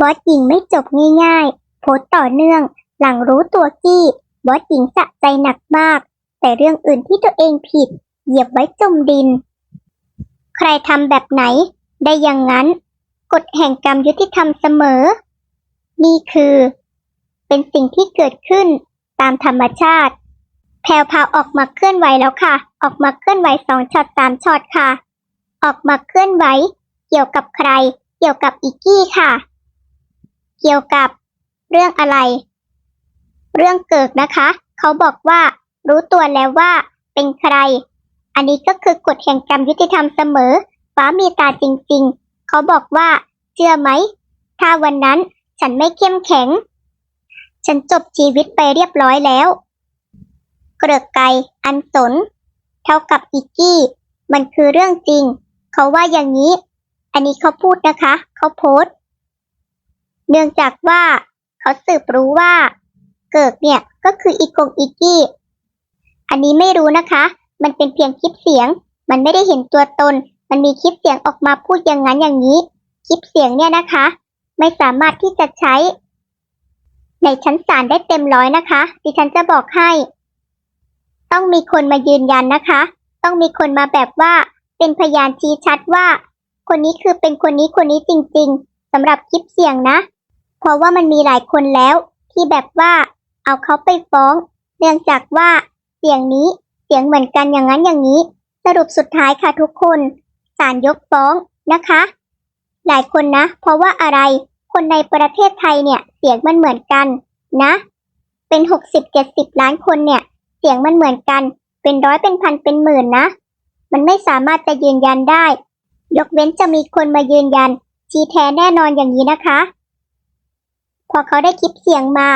บอสหญิงไม่จบง่ายๆ โพสต่อเนื่อง หลังรู้ตัวกี้ บอสหญิงสะใจหนักมาก แต่เรื่องอื่นที่ตัวเองผิด เหยียบไว้จมดิน ใครทำแบบไหน ได้อย่างนั้นกฎแห่งกรรมยุติธรรมเสมอ นี่คือ เป็นสิ่งที่เกิดขึ้นตามธรรมชาติ แพลวพาวออกมาเคลื่อนไหวแล้วค่ะ ออกมาเคลื่อนไหวสองช็อตสามช็อตค่ะ ออกมาเคลื่อนไหว เกี่ยวกับใคร เกี่ยวกับอีกกี้ค่ะ เกี่ยวกับเรื่องอะไร เรื่องเกิดนะคะ เขาบอกว่า รู้ตัวแล้วว่าเป็นใคร อันนี้ก็คือกฎแห่งกรรมยุติธรรมเสมอ ฟ้ามีตาจริงๆ เขาบอกว่า เชื่อไหม ถ้าวันนั้นฉันไม่เข้มแข็ง ฉันจบชีวิตไปเรียบร้อยแล้ว เกลือกไกอันสน เท่ากับอีกกี้ มันคือเรื่องจริง เขาว่าอย่างนี้ อันนี้เขาพูดนะคะ เขาโพสต์ เนื่องจากว่าเขาสืบรู้ว่า เกิดเนี่ยก็คืออีกงอีกกี้ อันนี้ไม่รู้นะคะ มันเป็นเพียงคลิปเสียง มันไม่ได้เห็นตัวตน มันมีคลิปเสียงออกมาพูดอย่างนั้นอย่างนี้ คลิปเสียงเนี่ยนะคะ ไม่สามารถที่จะใช้ ในชั้นศาลได้เต็มร้อยนะคะ ดิฉันจะบอกให้ ต้องมีคนมายืนยันนะคะ ต้องมีคนมาแบบว่าเป็นพยานชี้ชัดว่า คนนี้คือเป็นคนนี้คนนี้จริง ๆสำหรับคลิปเสียงนะ เพราะว่ามันมีหลายคนแล้ว ที่แบบว่า เอาเขาไปฟ้อง เนื่องจากว่าเสียงนี้เสียงเหมือนกันอย่างนั้นอย่างนี้ สรุปสุดท้ายค่ะทุกคนศาลยกฟ้องนะคะ หลายคนนะ เพราะว่าอะไร คนในประเทศไทยเนี่ย เสียงมันเหมือนกันนะ เป็นหกสิบเจ็ดสิบล้านคนเนี่ย เสียงมันเหมือนกัน เป็นร้อยเป็นพันเป็นหมื่นนะ มันไม่สามารถจะยืนยันได้ ยกเว้นจะมีคนมายืนยันชี้แท้แน่นอนอย่างนี้นะคะ พอเขาได้คลิปเสียงมา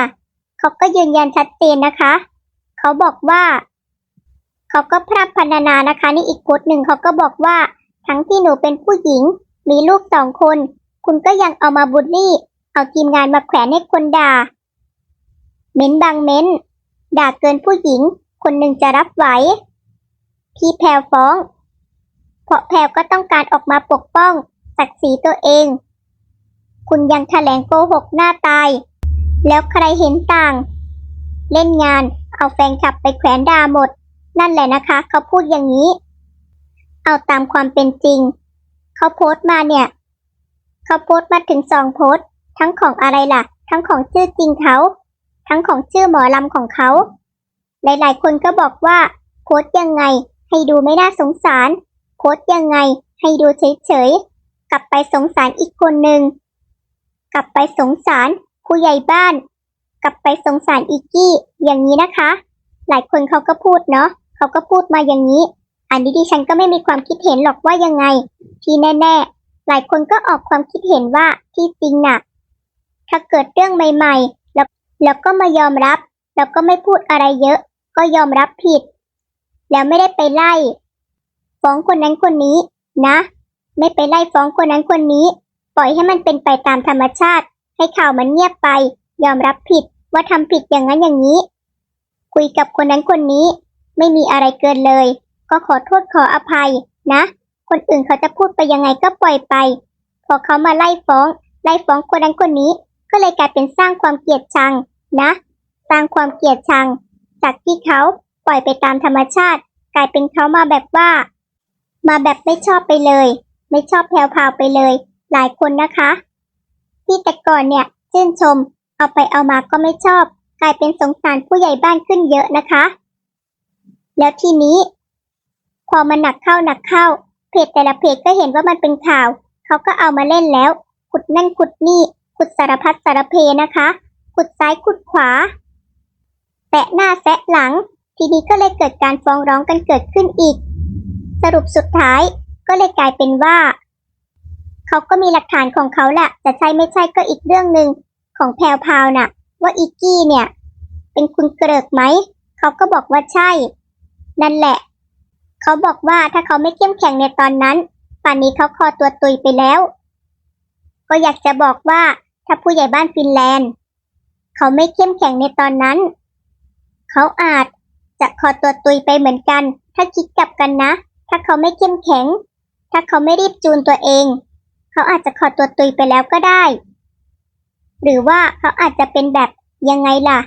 เขาก็ยืนยันชัดเจนนะคะ เขาบอกว่า เขาก็พร่ำพรรณนานะคะ นี่อีกโพสหนึ่งเขาก็บอกว่า ทั้งที่หนูเป็นผู้หญิง มีลูกสองคน คุณก็ยังเอามาบูลลี่ เอาทีมงานมาแขวนให้คนด่า เม้นบางเม้น ด่าเกินผู้หญิง คนหนึ่งจะรับไหว พี่แพรฟ้อง เพราะแพรก็ต้องการออกมาปกป้องศักดิ์ศรีตัวเอง คุณยังแถลงโกหกหน้าตาย แล้วใครเห็นต่าง เล่นงานเอาแฟนคลับไปแขวนด่าหมด นั่นแหละนะคะ เขาพูดอย่างนี้ เอาตามความเป็นจริง เขาโพสต์มาเนี่ย เขาโพสต์มาถึงสองโพสต์ ทั้งของอะไรล่ะ ทั้งของชื่อจริงเขา ทั้งของชื่อหมอลำของเขา หลายๆ คนก็บอกว่าโพสต์ยังไง ให้ดูไม่น่าสงสาร โพสต์ยังไง ให้ดูเฉยๆกลับไปสงสารอีกคนหนึ่ง กลับไปสงสารผู้ใหญ่บ้าน กลับไปสงสารอีกกี้ อย่างนี้นะคะ หลายคนเขาก็พูดเนาะเขาก็พูดมาอย่างนี้ อันนี้ดิฉันก็ไม่มีความคิดเห็นหรอกว่ายังไง ที่แน่ ๆ หลายคนก็ออกความคิดเห็นว่าที่จริงน่ะ ถ้าเกิดเรื่องใหม่ ๆ แล้วแล้วก็มายอมรับ แล้วก็ไม่พูดอะไรเยอะ ก็ยอมรับผิด แล้วไม่ได้ไปไล่ฟ้องคนนั้นคนนี้นะ ไม่ไปไล่ฟ้องคนนั้นคนนี้ ปล่อยให้มันเป็นไปตามธรรมชาติ ให้ข่าวมันเงียบไป ยอมรับผิดว่าทำผิดอย่างนั้นอย่างนี้ คุยกับคนนั้นคนนี้ ไม่มีอะไรเกินเลย ก็ขอโทษขออภัยนะ คนอื่นเขาจะพูดไปยังไงก็ปล่อยไป พอเขามาไล่ฟ้อง ไล่ฟ้องคนนั้นคนนี้ ก็เลยกลายเป็นสร้างความเกลียดชังนะ สร้างความเกลียดชัง จากที่เขาปล่อยไปตามธรรมชาติ กลายเป็นเขามาแบบว่า มาแบบไม่ชอบไปเลย ไม่ชอบแพรวพาวไปเลย หลายคนนะคะ ที่แต่ก่อนเนี่ยชื่นชม เอาไปเอามาก็ไม่ชอบ กลายเป็นสงสารผู้ใหญ่บ้านขึ้นเยอะนะคะ แล้วทีนี้ พอมันหนักเข้าหนักเข้า เพจแต่ละเพจก็เห็นว่ามันเป็นข่าว เขาก็เอามาเล่นแล้ว ขุดนั่นขุดนี่ขุดสารพัดสารเพนะคะ ขุดซ้ายขุดขวาแตะหน้าแซะหลัง ทีนี้ก็เลยเกิดการฟ้องร้องกันเกิดขึ้นอีก สรุปสุดท้ายก็เลยกลายเป็นว่า เขาก็มีหลักฐานของเขาแหละแต่ใช่ไม่ใช่ก็อีกเรื่องหนึ่งของแพรวพาวน่ะ ว่าอีกกี้เนี่ย เป็นคุณเกริกไหมเขาก็บอกว่าใช่ นั่นแหละ เขาบอกว่าถ้าเขาไม่เข้มแข็งในตอนนั้นป่านนี้เขาคอตัวตุยไปแล้ว ก็อยากจะบอกว่าถ้าผู้ใหญ่บ้านฟินแลนด์ เขาไม่เข้มแข็งในตอนนั้น เขาอาจจะคอตัวตุยไปเหมือนกัน ถ้าคิดกลับกันนะ ถ้าเขาไม่เข้มแข็ง ถ้าเขาไม่รีบจูนตัวเอง เขาอาจจะคอตัวตุยไปแล้วก็ได้ หรือว่าเขาอาจจะเป็นแบบยังไงล่ะ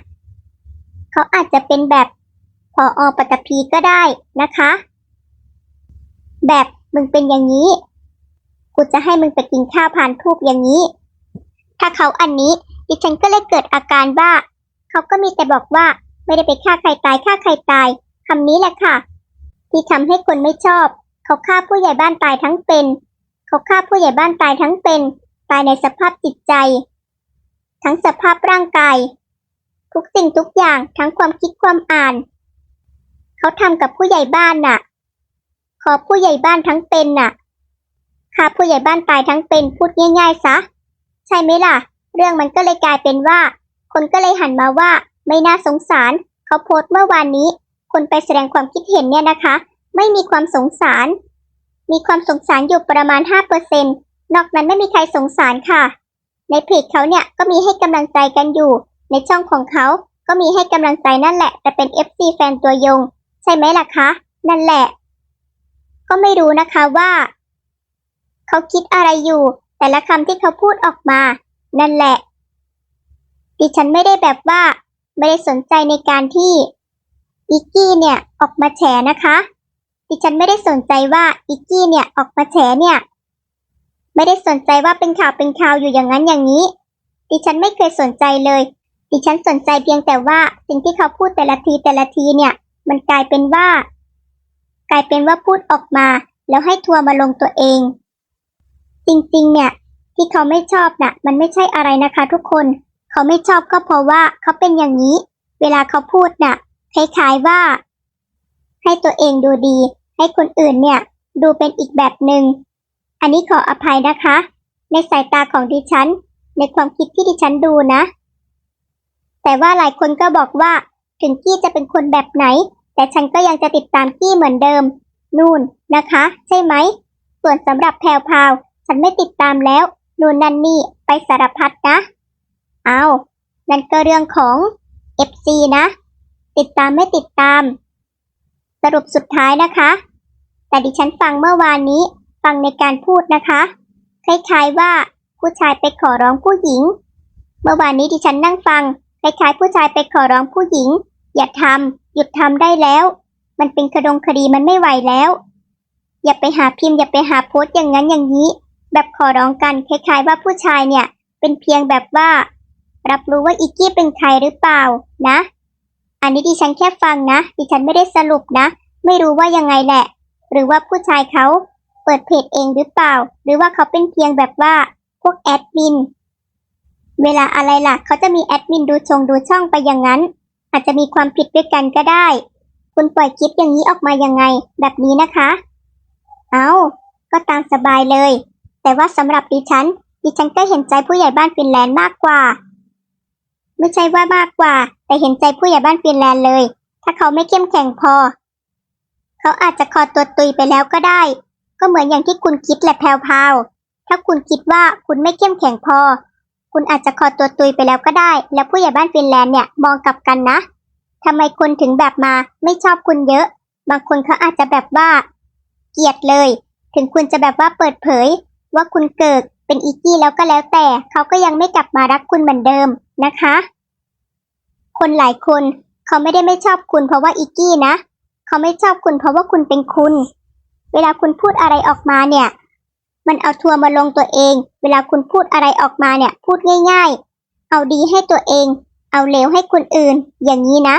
เขาอาจจะเป็นแบบพออปัตตภีก็ได้นะคะ แบบมึงเป็นอย่างนี้ กูจะให้มึงไปกินข้าวผ่านทูบอย่างนี้ ถ้าเขาอันนี้ดิฉันก็เลยเกิดอาการว่า เขาก็มีแต่บอกว่าไม่ได้ไปฆ่าใครตายฆ่าใครตายคำนี้แหละค่ะ ที่ทำให้คนไม่ชอบ เขาฆ่าผู้ใหญ่บ้านตายทั้งเป็น เขาฆ่าผู้ใหญ่บ้านตายทั้งเป็น ตายในสภาพจิตใจ ทั้งสภาพร่างกาย ทุกสิ่งทุกอย่างทั้งความคิดความอ่าน เขาทำกับผู้ใหญ่บ้านน่ะ ขอผู้ใหญ่บ้านทั้งเป็นน่ะฆ่าผู้ใหญ่บ้านตายทั้งเป็นพูดง่าย ๆ ซะ ใช่ไหมล่ะ เรื่องมันก็เลยกลายเป็นว่า คนก็เลยหันมาว่าไม่น่าสงสาร เขาโพสต์เมื่อวานนี้ คนไปแสดงความคิดเห็นเนี่ยนะคะ ไม่มีความสงสาร มีความสงสารอยู่ประมาณ 5%นอกนั้นไม่มีใครสงสารค่ะ ในเพจเขาเนี่ยก็มีให้กำลังใจกันอยู่ ในช่องของเขาก็มีให้กำลังใจนั่นแหละ แต่เป็น FC แฟนตัวยง ใช่ไหมล่ะคะ นั่นแหละ ก็ไม่รู้นะคะว่า เขาคิดอะไรอยู่ แต่ละคำที่เขาพูดออกมา นั่นแหละ ดิฉันไม่ได้แบบว่า ไม่ได้สนใจในการที่อิกกี้เนี่ยออกมาแฉนะคะ ดิฉันไม่ได้สนใจว่าอิกกี้เนี่ยออกมาแฉเนี่ย ไม่ได้สนใจว่าเป็นข่าวเป็นข่าวอยู่อย่างนั้นอย่างนี้ ดิฉันไม่เคยสนใจเลย ดิฉันสนใจเพียงแต่ว่าสิ่งที่เขาพูดแต่ละทีแต่ละทีเนี่ย มันกลายเป็นว่า กลายเป็นว่าพูดออกมา แล้วให้ทัวร์มาลงตัวเอง จริงๆ เนี่ย ที่เขาไม่ชอบน่ะ มันไม่ใช่อะไรนะคะ ทุกคน เขาไม่ชอบก็เพราะว่าเขาเป็นอย่างนี้ เวลาเขาพูดน่ะคล้ายๆว่า ให้ตัวเองดูดี ให้คนอื่นเนี่ย ดูเป็นอีกแบบหนึง่ง อันนี้ขออภัยนะคะ ในสายตาของดิฉัน ในความคิดที่ดิฉันดูนะ แต่ว่าหลายคนก็บอกว่า ถึงกี้จะเป็นคนแบบไหน แต่ฉันก็ยังจะติดตามกี้เหมือนเดิม นู่นนะคะ ใช่ไหม ส่วนสำหรับแพรวพาว ฉันไม่ติดตามแล้ว นู่นนั่นนี่ไปสารพัดนะ เอานั่นก็เรื่องของ FC นะ ติดตามไม่ติดตาม สรุปสุดท้ายนะคะ แต่ดิฉันฟังเมื่อวานนี้ฟังในการพูดนะคะ คล้ายๆว่าผู้ชายไปขอร้องผู้หญิง เมื่อวานนี้ดิฉันนั่งฟังคล้ายๆผู้ชายไปขอร้องผู้หญิง อย่าทำหยุดทำได้แล้ว มันเป็นคดงคดีมันไม่ไหวแล้ว อย่าไปหาพิมพ์อย่าไปหาโพสต์อย่างนั้นอย่างนี้ แบบขอร้องกันคล้ายๆว่าผู้ชายเนี่ย เป็นเพียงแบบว่า รับรู้ว่าอีกกี้เป็นใครหรือเปล่านะ อันนี้ดิฉันแค่ฟังนะ ดิฉันไม่ได้สรุปนะ ไม่รู้ว่ายังไงแหละ หรือว่าผู้ชายเขาเปิดเพจเองหรือเปล่า หรือว่าเขาเป็นเพียงแบบว่าพวกแอดมิน เวลาอะไรล่ะ เขาจะมีแอดมินดูชงดูช่องไปอย่างนั้น อาจจะมีความผิดด้วยกันก็ได้ คุณปล่อยคลิปอย่างนี้ออกมายังไง แบบนี้นะคะ เอาก็ตามสบายเลย แต่ว่าสำหรับดิฉัน ดิฉันก็เห็นใจผู้ใหญ่บ้านฟินแลนด์มากกว่า ไม่ใช่ว่ามากกว่า แต่เห็นใจผู้ใหญ่บ้านฟินแลนด์เลย ถ้าเขาไม่เข้มแข็งพอ เขาอาจจะคอตัวตุยไปแล้วก็ได้ ก็เหมือนอย่างที่คุณคิดแหละแพรวๆถ้าคุณคิดว่าคุณไม่เข้มแข็งพอ คุณอาจจะคอตัวตุยไปแล้วก็ได้ แล้วผู้ใหญ่บ้านฟินแลนด์เนี่ยมองกลับกันนะทำไมคนถึงแบบมาไม่ชอบคุณเยอะ บางคนเขาอาจจะแบบว่า เกลียดเลย ถึงคุณจะแบบว่าเปิดเผย ว่าคุณเกิดเป็นอีกี้แล้วก็แล้วแต่ เขาก็ยังไม่กลับมารักคุณเหมือนเดิมนะคะ คนหลายคน เขาไม่ได้ไม่ชอบคุณเพราะว่าอีกี้นะ เขาไม่ชอบคุณเพราะว่าคุณเป็นคุณ เวลาคุณพูดอะไรออกมาเนี่ย มันเอาทัวร์มาลงตัวเอง เวลาคุณพูดอะไรออกมาเนี่ย พูดง่าย ๆ เอาดีให้ตัวเอง เอาเลวให้คนอื่น อย่างนี้นะ